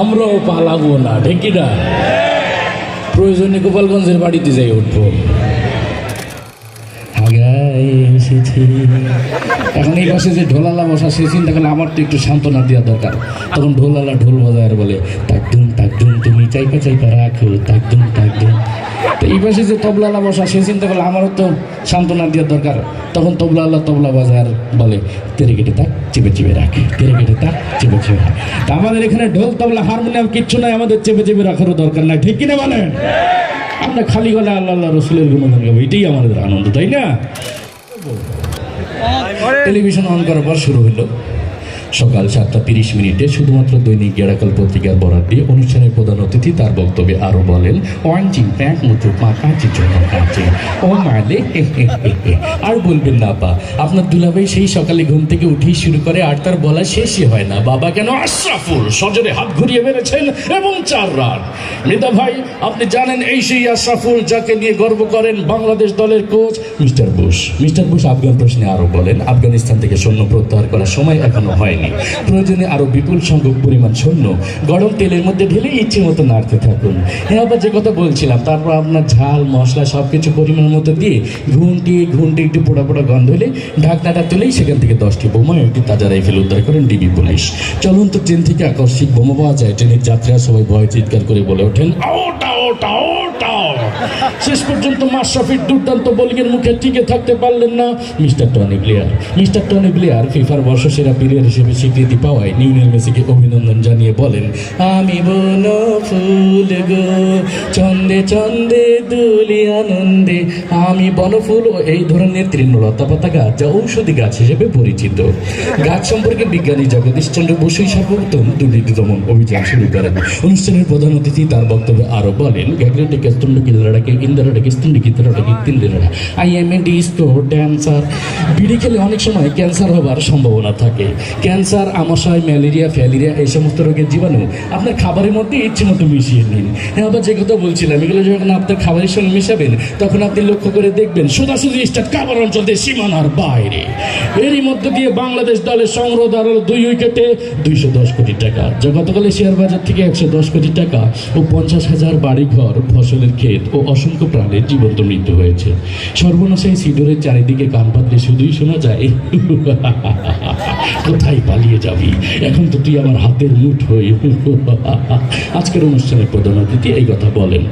আমরাও পালাবো না, ঠিক না? প্রয়োজনে গোপালগঞ্জের বাড়িতে যাই উঠবো। এখন এই পাশে যে ঢোলালা বসা, সে চিন্তা করলে আমার তো একটু সান্ত্বনা দেওয়া দরকার। তখন ঢোলালা ঢোল বাজায় আর বলে তাকদুম তাকদুম তুমি চাইপা চাইপা রাখো তাকদুম তাকদুম তো এই পাশে যে তবলালা বসা, সে চিন্তা করলে আমারও তো সান্ত্বনা দেওয়া দরকার। তখন তবলালা তবলা বাজার বলে, তেরে কেটে তাক চেপে চেপে রাখ। কেড়ে কেটে তা চেপে চেপে রাখ। তা আমাদের এখানে ঢোল তবলা হারমোনিয়াম কিচ্ছু নাই আমাদের চেপে চেপে রাখারও দরকার নাই। ঠিক কিনা বলেন? আমরা খালি গলা আল্লাহ আল্লাহ রসুলের গুণগান গাবো এটাই আমাদের আনন্দ তাই না? টেলিভিশন অন করার পর শুরু হলো সকাল সাতটা তিরিশ মিনিটে শুধুমাত্র দৈনিক গেরাকাল পত্রিকার বরাদ দিয়ে অনুষ্ঠানের প্রধান অতিথি তার বক্তব্যে আরও বলেন, ওয়ান প্যাক মুচু পা কাঁচি জন্য কাঁচে ও মালে। আর বলবেন না বা আপনার দুলাভাই সেই সকালে ঘুম থেকে উঠেই শুরু করে আর তার বলা শেষই হয় না। বাবা কেন আশরাফুল সজরে হাত ঘুরিয়ে বেড়েছেন এবং চার রান মৃদা ভাই, আপনি জানেন এই সেই আশরাফুল যাকে নিয়ে গর্ব করেন বাংলাদেশ দলের coach mister Bush. Mister Bush Afghan প্রশ্নে আরও বলেন, আফগানিস্তান থেকে সৈন্য প্রত্যাহার করার সময় এখনও হয়নি প্রয়োজনে আরও বিপুল সংখ্যক পরিমাণ সৈন্য গরম তেলের মধ্যে ঢেলে ইচ্ছে মতো নাড়তে থাকুন। হ্যাঁ আবার যে কথা বলছিলাম, তারপর আপনার ঝাল, মশলা সব কিছু পরিমাণ মতো দিয়ে ঘুমটি ঘুমটি একটু পোড়া পোড়া গন্ধ হলে ঢাকনাটা তুলেই সেখান থেকে দশটি বোমা একটি তাজা রাইফেল উদ্ধার করেন ডিবি পুলিশ। চলন্ত ট্রেন থেকে আকস্মিক বোমা পাওয়া যায়। ট্রেনের যাত্রীরা সবাই ভয় চিৎকার করে বলে ওঠেন শেষ পর্যন্ত মাশরাফির দুর্দান্ত বোলিংয়ের মুখে টিকে থাকতে পারলেন না mister Tony Blair. Mister Tony Blair ফিফার বর্ষসেরা প্লেয়ার হিসেবে স্বীকৃতি পাওয়ায় নিউনেল মেসিকে অভিনন্দন জানিয়ে বলেন, আমি বন ফুল গো, চন্দে চন্দে দুলি আনন্দে, আমি বনফুল ও এই ধরনের তৃণলতা পাতা গাছ যা ঔষধি গাছ হিসেবে পরিচিত। গাছ সম্পর্কে বিজ্ঞানী জগদীশচন্দ্র বসুই সর্বোত্তম দুর্নীতি দমন অভিযান শুরু করেন। অনুষ্ঠানের প্রধান অতিথি তার বক্তব্যে আরও বলেন গ্যাগ্রেটিকে স্তন্ডকিলারাকে ইন্দারাটাকে স্তন্ডিকিতারাটাকে তিন্দিরারা I am a disco dancer. বিড়ি খেলে অনেক সময় ক্যান্সার হবার সম্ভাবনা থাকে। ক্যান্সার আমাশয় ম্যালেরিয়া, ফ্যালেরিয়া এই সমস্ত রোগের জীবাণু, আপনার খাবারের মধ্যে ইচ্ছে মতো মিশিয়ে নিন। হ্যাঁ আবার যে কথা বলছিলাম, এগুলো যখন আপনার খাবারের সঙ্গে মিশাবেন, তখন আপনি লক্ষ্য করে দেখবেন সোজাসুজি স্টার্ট কাবার অঞ্চল দিয়ে সীমানার বাইরে। এরই মধ্য দিয়ে বাংলাদেশ দলের সংগ্রহ দাঁড়াল দুই উইকেটে দুইশো দশ কোটি টাকা। যা গতকালে শেয়ার বাজার থেকে একশো দশ কোটি টাকা ও পঞ্চাশ হাজার বাড়িঘর, ফসলের ক্ষেত ও অসংখ্য প্রাণের জীবন্ত মৃত্যু হয়েছে। সর্বনাশাই সিডোরের চারিদিকে কান পাতলে শুধুই শোনা যায়। কোথায় পালিয়ে যাবি? এখন তো তুই আমার হাতের মুঠ হই আজকের অনুষ্ঠানের প্রধান অতিথি এই কথা বলেন।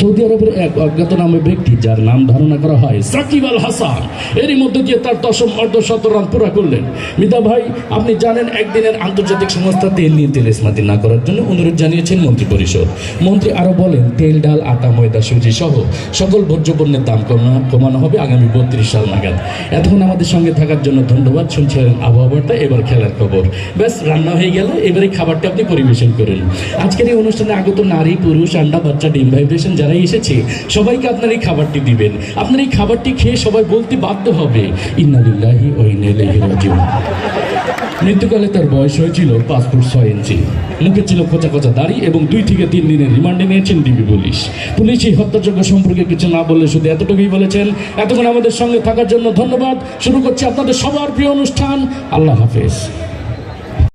সৌদি আরবের এক অজ্ঞাত নামে ব্যক্তি যার নাম ধারণা করা হয় সাকিব আল হাসান। এরই মধ্যে দিয়ে তার দশম অর্ধশত রান পুরা করলেন। মিতা ভাই, আপনি জানেন একদিনের আন্তর্জাতিক সংস্থা তেল নিয়ে তেল ইসমাতি না করার জন্য অনুরোধ জানিয়েছেন মন্ত্রী পরিষদ। মন্ত্রী আরও বলেন, তেল, ডাল, আটা, ময়দা, সুজি সহ সকল ভোজ্য পণ্যের দাম কমা- কমানো হবে আগামী বত্রিশ সাল নাগাদ। এতক্ষণ আমাদের সঙ্গে থাকার জন্য ধন্যবাদ। শুনছিলেন আবহাওয়া বার্তা এবার খেলার খবর। ব্যাস, রান্না হয়ে গেল, এবারে খাবারটা আপনি পরিবেশন করুন। আজকের এই অনুষ্ঠানে আগত নারী, পুরুষ আন্ডা বাচ্চা, ডিম ভাইব্রেশন যারাই এসেছে, সবাইকে আপনার এই খাবারটি দিবেন। আপনার এই খাবারটি খেয়ে সবাই বলতে বাধ্য হবে ইন্নালিল্লাহি মৃত্যুকালে তার বয়স হয়েছিল পাঁচ ফুট ছয় ইঞ্চি। মুখে ছিল কোচা কোচা দাড়ি এবং দুই থেকে তিন দিনের রিমান্ডে নিয়েছেন ডিবি পুলিশ। পুলিশ এই হত্যাযোগ্য সম্পর্কে কিছু না বললে শুধু এতটুকুই বলেছেন, এতক্ষণ আমাদের সঙ্গে থাকার জন্য ধন্যবাদ। শুরু করছি আপনাদের সবার প্রিয় অনুষ্ঠান। আল্লাহ হাফেজ। this.